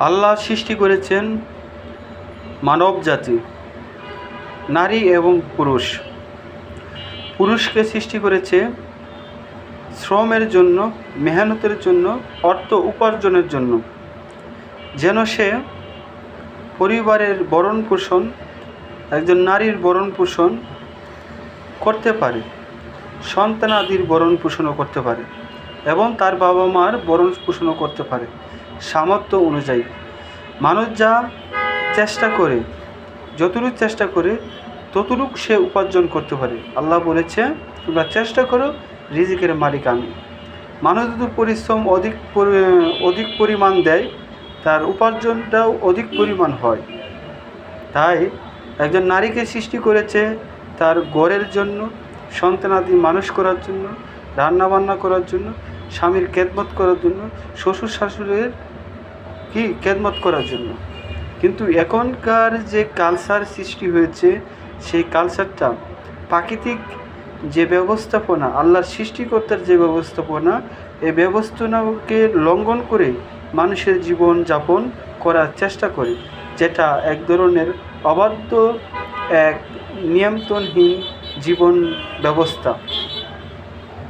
আল্লাহ সৃষ্টি করেছেন মানব জাতি নারী এবং পুরুষ। পুরুষকে সৃষ্টি করেছে শ্রমের জন্য, মেহনতের জন্য, অর্থ উপার্জনের জন্য। যেন সে পরিবারের বরণ পোষণ একজন নারীর বরণ পোষণ করতে পারে, সন্তানাদির বরণ পোষণও করতে পারে এবং তার বাবা মার বরণ পোষণও করতে পারে। সামর্থ্য অনুযায়ী। মানুষ যা চেষ্টা করে, যতটুকু চেষ্টা করে, ততটুক সে উপার্জন করতে পারে। আল্লাহ বলেছে, তোমরা চেষ্টা করো রিজিকের মালিক আমি। মানুষ যদি পরিশ্রম অধিক অধিক পরিমাণ দেয়, তার উপার্জনটাও অধিক পরিমাণ হয়। তাই একজন নারীকে সৃষ্টি করেছে তার গড়ের জন্য, সন্তানাদি মানুষ করার জন্য রান্না বান্না করার জন্য, স্বামীর খেদমত করার জন্য, শ্বশুর শাশুড়ির কি খেদমত করার জন্য। কিন্তু এখনকার যে কালচার সৃষ্টি হয়েছে, সেই কালচারটা প্রাকৃতিক যে ব্যবস্থাপনা, আল্লাহর সৃষ্টিকর্তার যে ব্যবস্থাপনা, এই ব্যবস্থাপনাকে লঙ্ঘন করে মানুষের জীবন যাপন করার চেষ্টা করে, যেটা এক ধরনের অবাধ্য, এক নিয়ন্ত্রণহীন জীবন ব্যবস্থা।